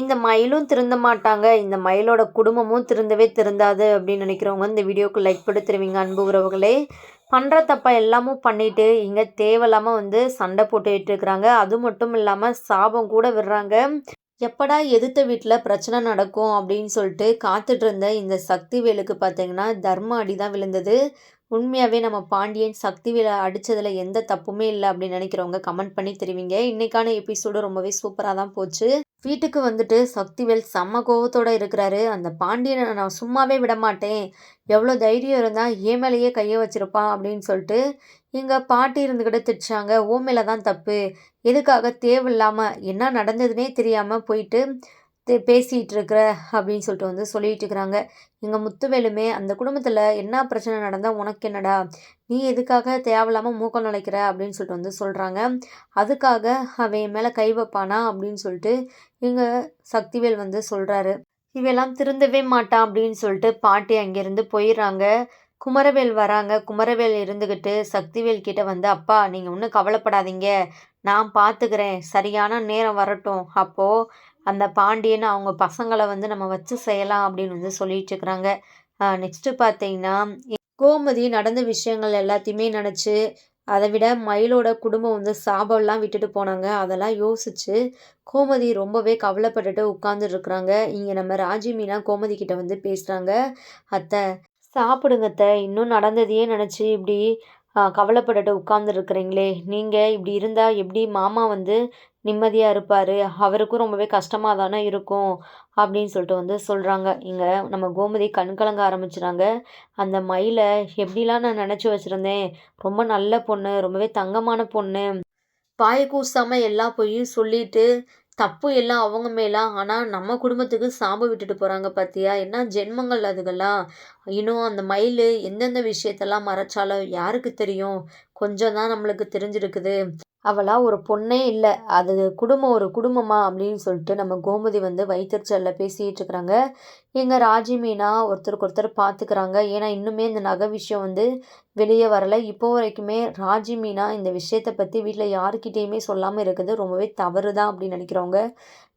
இந்த மயிலும் திருந்த மாட்டாங்க. இந்த மயிலோட குடும்பமும் திருந்தவே திருந்தாது அப்படின்னு நினைக்கிறவங்க இந்த வீடியோக்கு லைக் படுத்துருவீங்க அன்பு உறவுகளே. பண்ணுற தப்பா எல்லாமும் பண்ணிட்டு இங்கே தேவையில்லாமல் வந்து சண்டை போட்டுக்கிட்டு இருக்கிறாங்க. அது மட்டும் இல்லாமல் சாபம் கூட விடுறாங்க. எப்படா எதிர்த்த வீட்டில் பிரச்சனை நடக்கும் அப்படின்னு சொல்லிட்டு காத்துட்டு இருந்த இந்த சக்திவேலுக்கு பார்த்தீங்கன்னா தர்ம அடி தான் விழுந்தது. உண்மையாகவே நம்ம பாண்டியன் சக்திவேலை அடித்ததில் எந்த தப்புமே இல்லை அப்படின்னு நினைக்கிறவங்க கமெண்ட் பண்ணி தெரிவிங்க. இன்னைக்கான எபிசோடு ரொம்பவே சூப்பராக தான் போச்சு. வீட்டுக்கு வந்துட்டு சக்திவேல் செம்ம கோவத்தோட இருக்கிறாரு. அந்த பாண்டியனை நான் சும்மாவே விட மாட்டேன். எவ்வளோ தைரியம் இருந்தால் ஏன் மேலேயே கையை வச்சுருப்பான் அப்படின்னு சொல்லிட்டு எங்கள் பாட்டி இருந்துக்கிட்டு திட்டாங்க ஓ மேலே தான் தப்பு. எதுக்காக தேவையில்லாமல் என்ன நடந்ததுன்னே தெரியாமல் போயிட்டு பேசிகிட்டு இருக்கிற அப்படின்னு சொல்லிட்டு வந்து சொல்லிட்டு இருக்கிறாங்க எங்கள் முத்துவேலுமே அந்த குடும்பத்தில் என்ன பிரச்சனை நடந்தால் உனக்கு என்னடா? நீ எதுக்காக தேவையில்லாமல் மூக்கம் நுழைக்கிற? அப்படின்னு சொல்லிட்டு வந்து சொல்கிறாங்க அதுக்காக அவன் மேலே கை வைப்பானா? அப்படின்னு சொல்லிட்டு எங்கள் சக்திவேல் வந்து சொல்கிறாரு இவெல்லாம் திருந்தவே மாட்டான் அப்படின்னு சொல்லிட்டு பாட்டி அங்கேருந்து போயிடுறாங்க. குமரவேல் வராங்க. குமரவேல் இருந்துக்கிட்டு சக்திவேல் கிட்ட வந்து அப்பா நீங்கள் ஒன்றும் கவலைப்படாதீங்க. நான் பார்த்துக்கிறேன் சரியான நேரம் வரட்டும். அப்போது அந்த பாண்டியன் அவங்க பசங்களை வந்து நம்ம வச்சு செய்யலாம் அப்படின்னு வந்து சொல்லிட்டு இருக்கிறாங்க. நெக்ஸ்ட்டு பார்த்தீங்கன்னா கோமதி நடந்த விஷயங்கள் எல்லாத்தையுமே நினச்சி அதை விட மயிலோட குடும்பம் வந்து சாபம்லாம் விட்டுட்டு போனாங்க. அதெல்லாம் யோசிச்சு கோமதி ரொம்பவே கவலைப்பட்டுட்டு உட்காந்துட்ருக்குறாங்க இங்கே நம்ம ராஜி மீனா கோமதி கிட்ட வந்து பேசுகிறாங்க அத்தை சாப்பிடுங்க அத்தை. இன்னும் நடந்ததையே நினச்சி இப்படி கவலைப்பட்டுட்டு உட்காந்துருக்குறீங்களே நீங்கள் இப்படி இருந்தால் எப்படி மாமா வந்து நிம்மதியாக இருப்பார்? அவருக்கும் ரொம்பவே கஷ்டமாக தானே இருக்கும் அப்படின்னு சொல்லிட்டு வந்து சொல்கிறாங்க இங்கே நம்ம கோமதி கண் கலங்க ஆரம்பிச்சுறாங்க. அந்த மயிலை எப்படிலாம் நான் நினச்சி வச்சுருந்தேன். ரொம்ப நல்ல பொண்ணு ரொம்பவே தங்கமான பொண்ணு. பாய கூசாமல் எல்லா பொய்யும் சொல்லிட்டு தப்பு எல்லாம் அவங்க மேலே? ஆனால் நம்ம குடும்பத்துக்கு சாம்பு விட்டுட்டு போகிறாங்க பார்த்தியா என்ன ஜென்மங்கள் அதுகெல்லாம் இன்னும் அந்த மயில் எந்தெந்த விஷயத்தெல்லாம் மறைச்சாலும் யாருக்கு தெரியும்? கொஞ்சம் தான் நம்மளுக்கு தெரிஞ்சிருக்குது. அவளாக ஒரு பொண்ணே இல்லை. அது குடும்பம் ஒரு குடும்பமா அப்படின்னு சொல்லிட்டு நம்ம கோமதி வந்து வைத்தறிச்சலில் பேசிகிட்டு இருக்கிறாங்க. எங்கள் ராஜி மீனா ஒருத்தருக்கு ஒருத்தர் பார்த்துக்கிறாங்க ஏன்னா இன்னுமே இந்த நகை விஷயம் வந்து வெளியே வரலை. இப்போ வரைக்குமே ராஜி மீனா இந்த விஷயத்தை பற்றி வீட்டில் யாருக்கிட்டேயுமே சொல்லாமல் இருக்குது ரொம்பவே தவறு தான் அப்படின்னு நினைக்கிறவங்க.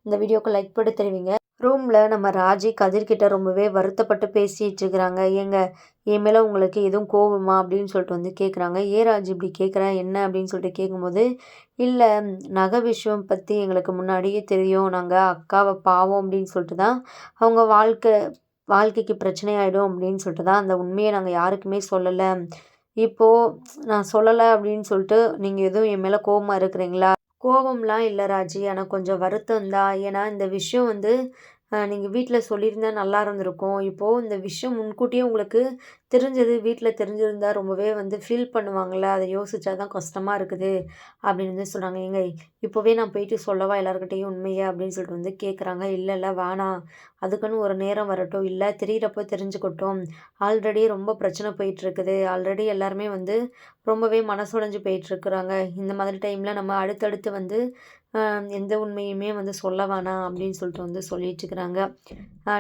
இந்த வீடியோக்கு லைக் போட்டு தெரிவிங்க. ரூமில் நம்ம ராஜி கதிர்கிட்ட ரொம்பவே வருத்தப்பட்டு பேசிகிட்டு இருக்கிறாங்க. ஏங்க என் மேலே உங்களுக்கு எதுவும் கோபமா அப்படின்னு சொல்லிட்டு வந்து கேட்குறாங்க ஏ ராஜி இப்படி கேட்குறேன் என்ன அப்படின்னு சொல்லிட்டு கேட்கும்போது இல்லை நகை விஷயம் பற்றி எங்களுக்கு முன்னாடியே தெரியும். நாங்கள் அக்காவை பாவம் அப்படின்னு சொல்லிட்டு தான் அவங்க வாழ்க்கை வாழ்க்கைக்கு பிரச்சனை ஆகிடும் அப்படின்னு சொல்லிட்டு தான் அந்த உண்மையை நாங்கள் யாருக்குமே சொல்லலை. இப்போது நான் சொல்லலை அப்படின்னு சொல்லிட்டு நீங்கள் எதுவும் என் மேலே கோபமாக இருக்கிறீங்களா? கோபம்லாம் இல்லை ராஜி. ஆனால் கொஞ்சம் வருத்தம் தான் ஏன்னா இந்த விஷயம் வந்து நீங்கள் வீட்டில் சொல்லியிருந்தா நல்லா இருந்திருக்கும். இப்போது இந்த விஷயம் முன்கூட்டியே உங்களுக்கு தெரிஞ்சது வீட்டில் தெரிஞ்சிருந்தா ரொம்பவே வந்து ஃபீல் பண்ணுவாங்கள்ல அதை யோசிச்சா தான் கஷ்டமாக இருக்குது அப்படின்னு வந்து சொல்கிறாங்க ஏங்க இப்போவே நான் போயிட்டு சொல்லவா எல்லாருக்கிட்டையும் உண்மையை அப்படின்னு சொல்லிட்டு வந்து கேட்குறாங்க இல்லை இல்லை வேணாம் அதுக்குன்னு ஒரு நேரம் வரட்டும். இல்லை தெரிகிறப்போ தெரிஞ்சுக்கட்டும். ஆல்ரெடி ரொம்ப பிரச்சனை போயிட்டுருக்குது. ஆல்ரெடி எல்லாருமே வந்து ரொம்பவே மனசுடைஞ்சு போயிட்டுருக்குறாங்க. இந்த மாதிரி டைமில் நம்ம அடுத்தடுத்து வந்து எந்த உண்மையுமே வந்து சொல்ல வேணாம் அப்படின்னு சொல்லிட்டு வந்து சொல்லிட்டுருக்குறாங்க.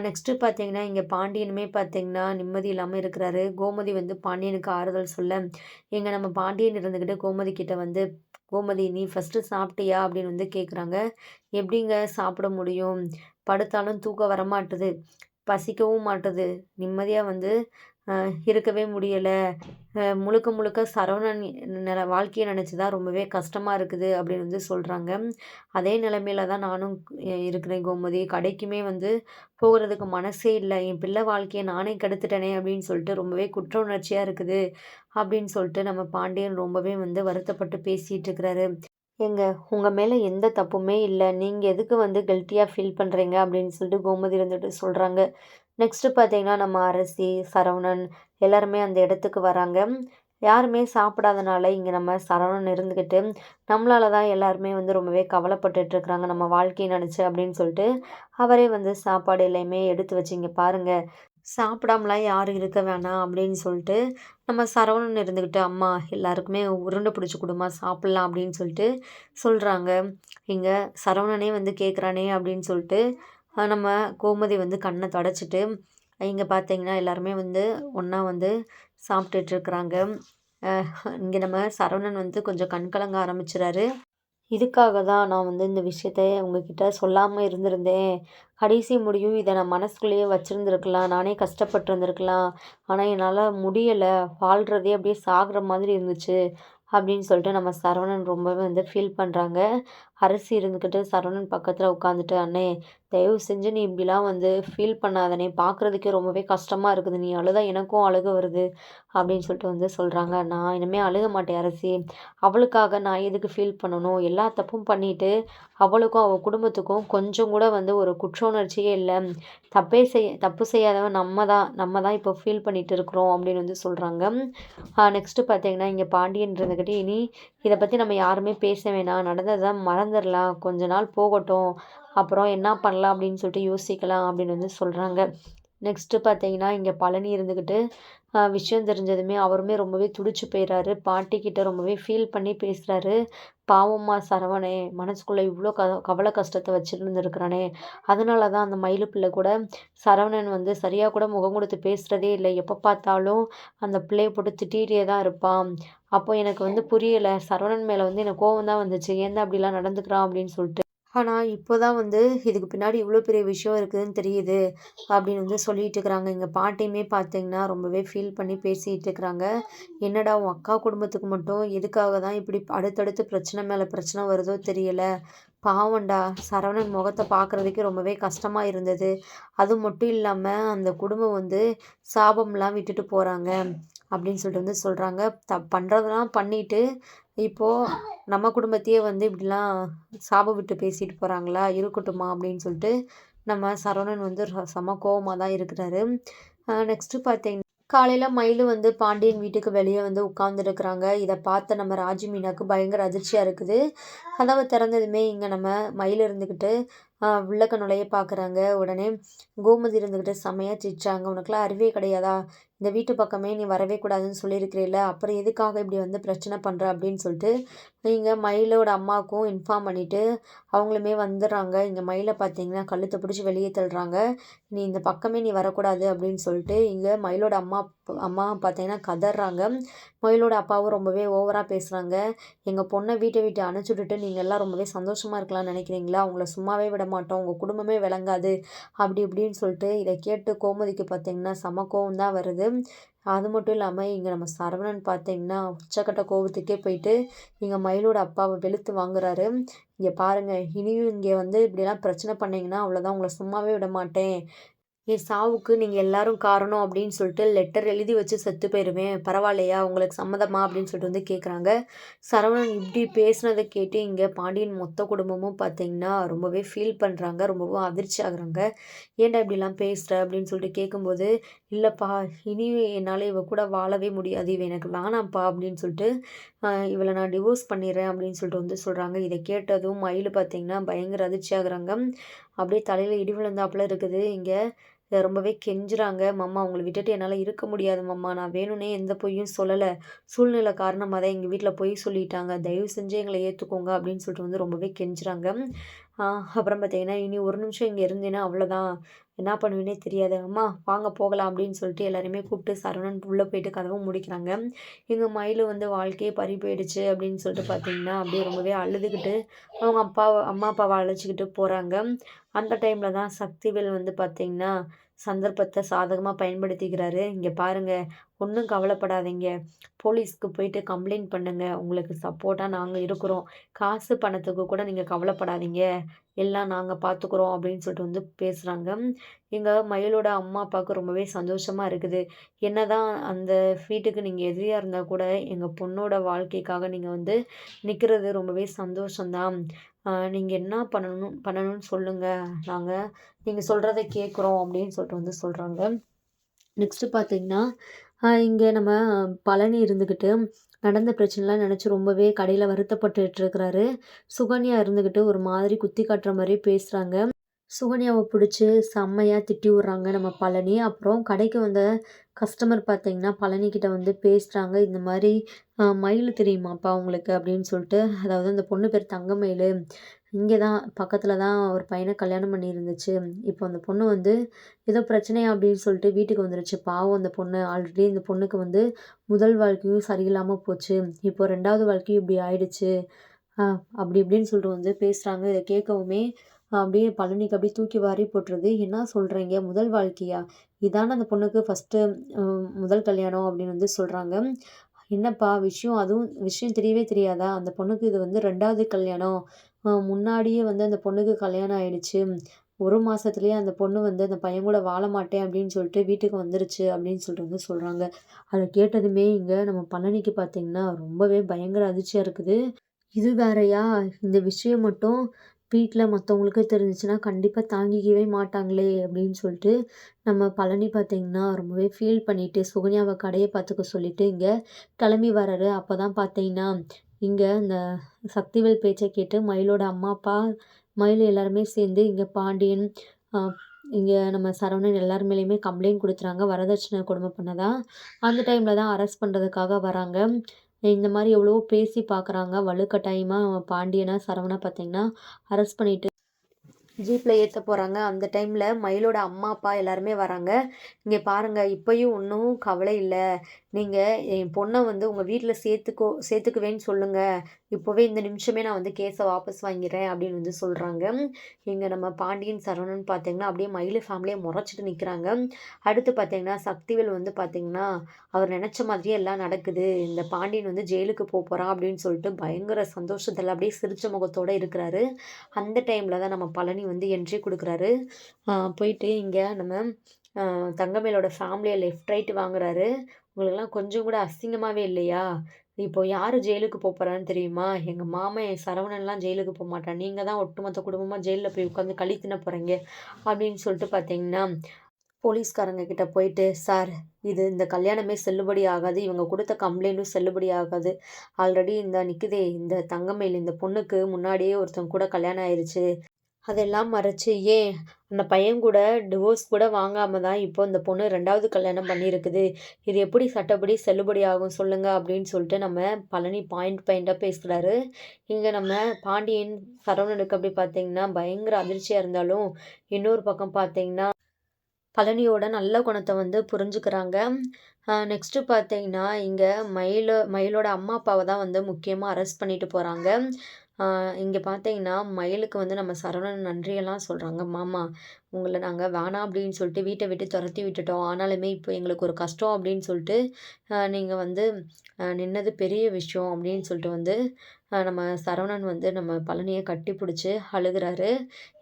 நெக்ஸ்ட்டு பார்த்தீங்கன்னா இங்கே பாண்டியனுமே பார்த்தீங்கன்னா நிம்மதி இல்லாமல் இருக்கிறாரு. கோமதி வந்து பாண்டியனுக்கு ஆறுதல் சொல்ல எங்கே நம்ம பாண்டியன் இருந்துக்கிட்டு கோமதி கிட்டே வந்து கோமதி நீ ஃபஸ்ட்டு சாப்பிட்டியா? அப்படின்னு வந்து கேட்குறாங்க எப்படிங்க சாப்பிட முடியும்? படுத்தாலும் தூக்கம் வரமாட்டுது பசிக்கவும் மாட்டுது. நிம்மதியாக வந்து இருக்கவே முடியலை. முழுக்க முழுக்க சரவணன் நில வாழ்க்கையை நினச்சி தான் ரொம்பவே கஷ்டமாக இருக்குது அப்படின்னு வந்து சொல்கிறாங்க அதே நிலமையில தான் நானும் இருக்கிறேன் கோமதி. கடைக்குமே வந்து போகிறதுக்கு மனசே இல்லை. என் பிள்ளை வாழ்க்கையை நானே கெடுத்துட்டேனே அப்படின்னு சொல்லிட்டு ரொம்பவே குற்ற உணர்ச்சியாக இருக்குது அப்படின்னு சொல்லிட்டு நம்ம பாண்டியன் ரொம்பவே வந்து வருத்தப்பட்டு பேசிகிட்டு இருக்கிறாரு. எங்க உங்கள் மேலே எந்த தப்புமே இல்லை. நீங்கள் எதுக்கு வந்து கில்ட்டியாக ஃபீல் பண்ணுறீங்க அப்படின்னு சொல்லிட்டு கோமதி இருந்துட்டு சொல்கிறாங்க நெக்ஸ்ட்டு பார்த்தீங்கன்னா நம்ம அரசி சரவணன் எல்லாருமே அந்த இடத்துக்கு வராங்க. யாருமே சாப்பிடாதனால இங்கே நம்ம சரவணன் இருந்துக்கிட்டு நம்மளால தான் எல்லாருமே வந்து ரொம்பவே கவலைப்பட்டுட்ருக்குறாங்க நம்ம வாழ்க்கையை நினச்சி அப்படின்னு சொல்லிட்டு அவரே வந்து சாப்பாடு எல்லாமே எடுத்து வச்சிங்க பாருங்கள் சாப்பிடாமலாம் யாரும் இருக்க வேணாம் அப்படின்னு சொல்லிட்டு நம்ம சரவணன் இருந்துக்கிட்டு அம்மா எல்லாருக்குமே உருண்டை பிடிச்சி கொடுமா சாப்பிட்லாம் அப்படின்னு சொல்லிட்டு சொல்கிறாங்க இங்கே சரவணனே வந்து கேட்குறானே அப்படின்னு சொல்லிட்டு நம்ம கோமதி வந்து கண்ணை தொடச்சிட்டு இங்கே பார்த்தீங்கன்னா எல்லாருமே வந்து ஒன்றா வந்து சாப்பிட்டுட்ருக்குறாங்க இங்கே நம்ம சரவணன் வந்து கொஞ்சம் கண் கலங்க ஆரம்பிச்சிடாரு இதுக்காக தான் நான் வந்து இந்த விஷயத்த உங்ககிட்ட சொல்லாமல் இருந்திருந்தேன். கடைசி முடியும் இதை நான் மனசுக்குள்ளேயே வச்சுருந்துருக்கலாம் நானே கஷ்டப்பட்டுருந்துருக்கலாம். ஆனால் என்னால் முடியலை வாழ்கிறதே அப்படியே சாகிற மாதிரி இருந்துச்சு. அப்படின்னு சொல்லிட்டு நம்ம சரவணன் ரொம்பவே வந்து ஃபீல் பண்ணுறாங்க அரசி இருந்துக்கிட்டு சரவணன் பக்கத்தில் உட்காந்துட்டு, "அண்ணே தயவு செஞ்சு நீ இப்படிலாம் வந்து ஃபீல் பண்ணாதனே பார்க்குறதுக்கே ரொம்பவே கஷ்டமாக இருக்குது. நீ அழுதா எனக்கும் அழுக வருது." அப்படின்னு சொல்லிட்டு வந்து சொல்கிறாங்க "நான் இனிமேல் அழுக மாட்டேன் அரசி. அவளுக்காக நான் எதுக்கு ஃபீல் பண்ணணும்? எல்லா தப்பும் பண்ணிட்டு, அவளுக்கும் அவள் குடும்பத்துக்கும் கொஞ்சம் கூட வந்து ஒரு குற்ற உணர்ச்சியே இல்லை தப்பே செய் தப்பு செய்யாதவன் நம்ம தான். நம்ம தான் இப்போ ஃபீல் பண்ணிகிட்டு இருக்கிறோம்." அப்படின்னு வந்து சொல்கிறாங்க நெக்ஸ்ட்டு பார்த்தீங்கன்னா, இங்கே பாண்டியன் இருந்துக்கிட்டு, "இனி இதை பற்றி நம்ம யாருமே பேச வேணாம். நடந்ததை மறந்து மறந்துறலாம். கொஞ்ச நாள் போகட்டும். அப்புறம் என்ன பண்ணலாம் அப்படின்னு சொல்லிட்டு யோசிக்கலாம்." அப்படின்னு வந்து சொல்கிறாங்க நெக்ஸ்ட்டு பார்த்தீங்கன்னா, இங்கே பழனி இருந்துக்கிட்டு, விஷயம் தெரிஞ்சதுமே அவருமே ரொம்பவே துடிச்சு போயிடுறாரு பாட்டிக்கிட்ட ரொம்பவே ஃபீல் பண்ணி பேசுகிறாரு "பாவம்மா சரவணே! மனசுக்குள்ளே இவ்வளோ க கவலை கஷ்டத்தை வச்சிருந்திருக்கிறானே! அதனால தான் அந்த மயிலு பிள்ளை கூட சரவணன் வந்து சரியாக கூட முகம் கொடுத்து பேசுகிறதே இல்லை எப்போ பார்த்தாலும் அந்த பிள்ளைய போட்டு திட்டிகிட்டே தான் இருப்பான். அப்போ எனக்கு வந்து புரியல. சரவணன் மேலே வந்து எனக்கு கோவம் தான் வந்துச்சு. ஏன் தான் அப்படிலாம் நடந்துக்கிறான் அப்படின்னு சொல்லிட்டு. ஆனால் இப்போ தான் வந்து இதுக்கு பின்னாடி இவ்வளோ பெரிய விஷயம் இருக்குதுன்னு தெரியுது." அப்படின்னு வந்து சொல்லிட்டு இருக்கிறாங்க. எங்கள் பாட்டியுமே பார்த்தீங்கன்னா, ரொம்பவே ஃபீல் பண்ணி பேசிகிட்டு இருக்கிறாங்க. "என்னடா உன் அக்கா குடும்பத்துக்கு மட்டும் எதுக்காக தான் இப்படி அடுத்தடுத்து பிரச்சனை மேலே பிரச்சனை வருதோ தெரியலை பாவம்டா! சரவணன் முகத்தை பார்க்குறதுக்கே ரொம்பவே கஷ்டமாக இருந்தது. அது மட்டும் இல்லாமல் அந்த குடும்பம் வந்து சாபம்லாம் விட்டுட்டு போகிறாங்க அப்படின்னு சொல்லிட்டு வந்து சொல்கிறாங்க த பண்ணுறதெல்லாம் பண்ணிட்டு, இப்போது நம்ம குடும்பத்தையே வந்து இப்படிலாம் சாப விட்டு பேசிட்டு போகிறாங்களா இருக்கட்டும்மா அப்படின்னு சொல்லிட்டு நம்ம சரவணன் வந்து செம கோபமாக தான் இருக்கிறாரு. நெக்ஸ்ட்டு பார்த்தீங்கன்னா, காலையில் மயில் வந்து பாண்டியன் வீட்டுக்கு வெளியே வந்து உட்காந்துருக்குறாங்க இதை பார்த்த நம்ம ராஜி மீனாக்கு பயங்கர அதிர்ச்சியாக இருக்குது. கதவை திறந்ததுமே இங்கே நம்ம மயில் இருந்துக்கிட்டு, உள்ளக்க நுழைய பார்க்குறாங்க. உடனே கோமதி இருந்துக்கிட்டு செம்மையாக சிரிச்சாங்க. உனக்குலாம் அறிவே கிடையாதா? இந்த வீட்டு பக்கமே நீ வரவே கூடாதுன்னு சொல்லியிருக்கிறீல்ல. அப்புறம் எதுக்காக இப்படி வந்து பிரச்சனை பண்ணுற அப்படின்னு சொல்லிட்டு நீங்கள் மயிலோட அம்மாவுக்கும் இன்ஃபார்ம் பண்ணிவிட்டு அவங்களுமே வந்துடுறாங்க. இங்கே மயிலை பார்த்தீங்கன்னா, கழுத்தை பிடிச்சி வெளியே தள்ளுறாங்க. "நீ இந்த பக்கமே நீ வரக்கூடாது." அப்படின்னு சொல்லிட்டு இங்கே மயிலோட அம்மா அம்மா பார்த்தீங்கன்னா கதறாங்க மயிலோட அப்பாவும் ரொம்பவே ஓவராக பேசுகிறாங்க எங்கள் பொண்ணை வீட்டை விட்டு அனுப்பிச்சு விட்டுட்டு எல்லாம் ரொம்பவே சந்தோஷமாக இருக்கலாம்னு நினைக்கிறீங்களா? அவங்கள சும்மாவே விட மாட்டோம். உங்கள் குடும்பமே விளங்காது." அப்படி இப்படின்னு சொல்லிட்டு இதை கேட்டு கோமதிக்கு பார்த்தீங்கன்னா, செம கோவம் தான் வருது. அது மட்டும் இல்லாமல் இங்கே நம்ம சரவணன் பார்த்தீங்கன்னா, உச்சக்கட்ட கோபத்துக்கே போயிட்டு, இங்கே மயிலோட அப்பாவை வெளுத்து வாங்குறாரு. இங்கே பாருங்கள் இனியும் இங்கே வந்து இப்படிலாம் பிரச்சனை பண்ணிங்கன்னா அவ்வளோதான். உங்களை சும்மாவே விட மாட்டேன். என் சாவுக்கு நீங்கள் எல்லாரும் காரணம் அப்படின்னு சொல்லிட்டு லெட்டர் எழுதி வச்சு செத்து போயிடுவேன் பரவாயில்லையா? உங்களுக்கு சம்மதமா?" அப்படின்னு சொல்லிட்டு வந்து கேட்குறாங்க. சரவணன் இப்படி பேசுனதை கேட்டு இங்கே பாண்டியன் மொத்த குடும்பமும் பார்த்தீங்கன்னா, ரொம்பவே ஃபீல் பண்ணுறாங்க ரொம்பவும் அதிர்ச்சி ஆகுறாங்க. "ஏன்டா இப்படிலாம் பேசுகிற அப்படின்னு சொல்லிட்டு கேட்கும்போது, இல்லைப்பா இனி என்னால் இவ கூட வாழவே முடியாது. இவ எனக்கு வேணாம்ப்பா." அப்படின்னு சொல்லிட்டு, இவளை நான் டிவோர்ஸ் பண்ணிடுறேன்." அப்படின்னு சொல்லிட்டு வந்து சொல்கிறாங்க இதை கேட்டதும் மயில் பார்த்தீங்கன்னா, பயங்கர அதிர்ச்சி ஆகுறாங்க. அப்படியே தலையில் இடி விழுந்தாப்புல இருக்குது. இங்கே ரொம்பவே கெஞ்சுறாங்க. "மம்மா அவங்கள விட்டுட்டு என்னால் இருக்க முடியாது மம்மா. நான் வேணும்னே எந்த பொய்யும் சொல்லலை சூழ்நிலை காரணமாக தான் எங்க வீட்டில் பொய் சொல்லிட்டாங்க. தயவு செஞ்சு எங்களை ஏத்துக்கோங்க." அப்படின்னு சொல்லிட்டு வந்து ரொம்பவே கெஞ்சுறாங்க. அப்புறம் பார்த்தீங்கன்னா, "இனி ஒரு நிமிஷம் இங்க இருந்தேன்னா அவ்வளோதான். என்ன பண்ணுவேனே தெரியாது. அம்மா வாங்க போகலாம்." அப்படின்னு சொல்லிட்டு எல்லாருமே கூப்பிட்டு சரவணன் உள்ளே போயிட்டு கதவ முடிக்கிறாங்க எங்கள் மயில் வந்து வாழ்க்கையே பறி போயிடுச்சு அப்படின்னு சொல்லிட்டு பார்த்தீங்கன்னா, அப்படியே ரொம்பவே அழுதுகிட்டு அவங்க அப்பா அம்மா அப்பாவை அழைச்சிக்கிட்டு போகிறாங்க அந்த டைமில் தான் சக்திவேல் வந்து பார்த்திங்கன்னா சந்தர்ப்பத்தை சாதகமாக பயன்படுத்திக்கிறாரு. இங்கே பாருங்க, ஒன்றும் கவலைப்படாதீங்க. போலீஸ்க்கு போயிட்டு கம்ப்ளைண்ட் பண்ணுங்கள் உங்களுக்கு சப்போர்ட்டாக நாங்கள் இருக்கிறோம். காசு பணத்துக்கு கூட நீங்கள் கவலைப்படாதீங்க. எல்லாம் நாங்கள் பார்த்துக்குறோம்." அப்படின்னு சொல்லிட்டு வந்து பேசுகிறாங்க எங்கள் மயிலோட அம்மா, அப்பாவுக்கு ரொம்பவே சந்தோஷமாக இருக்குது. என்ன தான் அந்த வீட்டுக்கு நீங்கள் எதிரியாக இருந்தால் கூட, எங்கள் பொண்ணோட வாழ்க்கைக்காக நீங்கள் வந்து நிற்கிறது ரொம்பவே சந்தோஷம்தான் நீங்கள் என்ன பண்ணணும் பண்ணணும்னு சொல்லுங்கள் நாங்கள் நீங்கள் சொல்கிறத கேட்குறோம்." அப்படின்னு சொல்லிட்டு வந்து சொல்கிறாங்க நெக்ஸ்ட்டு பார்த்தீங்கன்னா, இங்கே நம்ம பழனி இருந்துக்கிட்டு, நடந்த பிரச்சனைலாம் நினச்சி ரொம்பவே கடையில் வருத்தப்பட்டுட்டு இருக்கிறாரு. சுகன்யா இருந்துக்கிட்டு ஒரு மாதிரி குத்தி காட்டுற மாதிரி பேசுகிறாங்க சுகன்யாவை பிடிச்சி செம்மையாக திட்டி விடுறாங்க நம்ம பழனி. அப்புறம் கடைக்கு வந்த கஸ்டமர் பார்த்தீங்கன்னா, பழனிக்கிட்ட வந்து பேசுகிறாங்க இந்த மாதிரி மயில் தெரியுமாப்பா உங்களுக்கு?" அப்படின்னு சொல்லிட்டு. அதாவது அந்த பொண்ணு பேர் தங்கமயிலு. இங்கே தான் பக்கத்தில் தான் ஒரு பையனை கல்யாணம் பண்ணியிருந்துச்சு. இப்போ அந்த பொண்ணு வந்து ஏதோ பிரச்சனையா அப்படின்னு சொல்லிட்டு வீட்டுக்கு வந்துருச்சு. பாவம் அந்த பொண்ணு. ஆல்ரெடி இந்த பொண்ணுக்கு வந்து முதல் வாழ்க்கையும் சரியில்லாமல் போச்சு. இப்போ ரெண்டாவது வாழ்க்கையும் இப்படி ஆயிடுச்சு. அப்படி இப்படின்னு சொல்லிட்டு வந்து பேசுகிறாங்க இதை கேட்கவுமே அப்படியே பழனிக்கு அப்படியே தூக்கி வாரி போட்டுருது என்ன சொல்கிறீங்க முதல் வாழ்க்கையா? இதானே அந்த பொண்ணுக்கு ஃபஸ்ட்டு முதல் கல்யாணம் அப்படின்னு வந்து சொல்கிறாங்க என்னப்பா விஷயம் அதுவும் விஷயம் தெரியவே தெரியாதா? அந்த பொண்ணுக்கு இது வந்து ரெண்டாவது கல்யாணம். முன்னாடியே வந்து அந்த பொண்ணுக்கு கல்யாணம் ஆயிடுச்சு. ஒரு மாதத்துலேயே அந்த பொண்ணு வந்து அந்த பையன் கூட வாழ மாட்டேன் அப்படின்னு சொல்லிட்டு வீட்டுக்கு வந்துருச்சு அப்படின்னு சொல்லிட்டு வந்து சொல்கிறாங்க அதை கேட்டதுமே இங்கே நம்ம பழனிக்கு பார்த்திங்கன்னா ரொம்பவே பயங்கர அதிர்ச்சியாக இருக்குது. இது வேறையா? இந்த விஷயம் மட்டும் வீட்டில் மற்றவங்களுக்கு தெரிஞ்சிச்சுன்னா கண்டிப்பாக தாங்கிக்கவே மாட்டாங்களே அப்படின்னு சொல்லிட்டு நம்ம பழனி பார்த்திங்கன்னா ரொம்பவே ஃபீல் பண்ணிவிட்டு சுகன்யாவை கடையை பார்த்துக்க சொல்லிவிட்டு இங்கே கிளம்பி வர்றாரு. அப்போ தான் பார்த்தீங்கன்னா இங்கே இந்த சக்திவேல் பேச்சை கேட்டு மயிலோட அம்மா அப்பா மயில் எல்லாருமே சேர்ந்து இங்கே பாண்டியன் இங்கே நம்ம சரவணன் எல்லார் மேலேயுமே கம்ப்ளைண்ட் கொடுத்துறாங்க வரதட்சணை கொடுமை பண்ணதான் அந்த டைமில் தான் அரெஸ்ட் பண்ணுறதுக்காக வராங்க. இந்த மாதிரி எவ்வளவோ பேசி பார்க்குறாங்க வலுக்கட்டாயமாக பாண்டியனா சரவணா பார்த்தீங்கன்னா அரெஸ்ட் பண்ணிட்டு ஜீப்பில் ஏற்ற போகிறாங்க அந்த டைமில் மயிலோட அம்மா அப்பா எல்லாருமே வராங்க. இங்கே பாருங்கள் இப்போயும் ஒன்றும் கவலை இல்லை. நீங்கள் என் பொண்ணை வந்து உங்கள் வீட்டில் சேர்த்துக்கோ சேர்த்துக்குவேன்னு சொல்லுங்கள் இப்போவே இந்த நிமிஷமே நான் வந்து கேஸை வாபஸ் வாங்கிறேன் அப்படின்னு வந்து சொல்கிறாங்க இங்கே நம்ம பாண்டியன் சரவணன் பார்த்தீங்கன்னா அப்படியே மயிலு ஃபேமிலியை முறைச்சிட்டு நிற்கிறாங்க அடுத்து பார்த்தீங்கன்னா சக்திவேல் வந்து பார்த்தீங்கன்னா அவர் நினச்ச மாதிரியே எல்லாம் நடக்குது. இந்த பாண்டியன் வந்து ஜெயிலுக்கு போக போகிறான் அப்படின்னு சொல்லிட்டு பயங்கர சந்தோஷத்தில் அப்படியே சிரிச்ச முகத்தோடு இருக்கிறாரு. அந்த டைமில் தான் நம்ம பழனி வந்து என்ட்ரி கொடுக்குறாரு. போயிட்டு இங்கே நம்ம தங்கமேலோட ஃபேமிலியை லெஃப்ட் ரைட்டு வாங்குறாரு. உங்களுக்கெல்லாம் கொஞ்சம் கூட அசிங்கமாகவே இல்லையா? இப்போ யார் ஜெயிலுக்கு போக போகிறான்னு தெரியுமா? எங்கள் மாமன் என் சரவணன்லாம் ஜெயிலுக்கு போக மாட்டான். நீங்கள் தான் ஒட்டுமொத்த குடும்பமாக ஜெயிலில் போய் உட்காந்து களி தின்ன போகிறீங்க அப்படின்னு சொல்லிட்டு பார்த்தீங்கன்னா போலீஸ்காரங்க கிட்ட போயிட்டு சார் இது இந்த கல்யாணமே செல்லுபடி ஆகாது. இவங்க கொடுத்த கம்ப்ளைண்ட்டும் செல்லுபடி ஆகாது. ஆல்ரெடி இந்த நிற்குதே இந்த தங்கமேல் இந்த பொண்ணுக்கு முன்னாடியே ஒருத்தவங்க கூட கல்யாணம் ஆயிடுச்சு அதெல்லாம் மறைச்சு ஏன்? அந்த பையன் கூட டிவோர்ஸ் கூட வாங்காமல் தான் இப்போ இந்த பொண்ணு ரெண்டாவது கல்யாணம் பண்ணியிருக்குது. இது எப்படி சட்டப்படி செல்லுபடி ஆகும் சொல்லுங்கள் அப்படின்னு சொல்லிட்டு நம்ம பழனி பாயிண்ட் பாயிண்ட்டாக பேசுகிறாரு இங்கே நம்ம பாண்டியன் சரவணனுக்கு அப்படி பார்த்தீங்கன்னா பயங்கர அதிர்ச்சியாக இருந்தாலும் இன்னொரு பக்கம் பார்த்தீங்கன்னா பழனியோட நல்ல குணத்தை வந்து புரிஞ்சுக்கிறாங்க. நெக்ஸ்ட்டு பார்த்தீங்கன்னா இங்கே மயில மயிலோட அம்மா அப்பாவை தான் வந்து முக்கியமாக அரெஸ்ட் பண்ணிட்டு போகிறாங்க இங்கே பார்த்தீங்கன்னா மயிலுக்கு வந்து நம்ம சரவணன் நன்றியெல்லாம் சொல்கிறாங்க மாமா உங்களை நாங்கள் வேணாம் அப்படின்னு சொல்லிட்டு வீட்டை விட்டு துரத்தி விட்டுட்டோம். ஆனாலுமே இப்போ எங்களுக்கு ஒரு கஷ்டம் அப்படின்னு சொல்லிட்டு நீங்கள் வந்து நின்னது பெரிய விஷயம் அப்படின்னு சொல்லிட்டு வந்து நம்ம சரவணன் வந்து நம்ம பழனியை கட்டி பிடிச்சி அழுகிறாரு.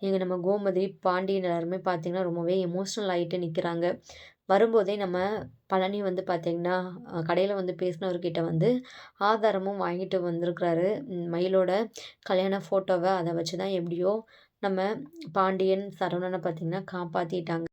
இங்கே நம்ம கோமதி பாண்டியன் எல்லாருமே பார்த்திங்கன்னா ரொம்பவே எமோஷ்னல் ஆகிட்டு நிற்கிறாங்க வரும்போதே நம்ம பழனி வந்து பார்த்திங்கன்னா கடையில் வந்து பேசினவர்கிட்ட வந்து ஆதாரமும் வாங்கிட்டு வந்திருக்கிறாரு. மயிலோட கல்யாண ஃபோட்டோவை அதை வச்சு தான் எப்படியோ நம்ம பாண்டியன் சரவணனை பார்த்திங்கன்னா காப்பாற்றிட்டாங்க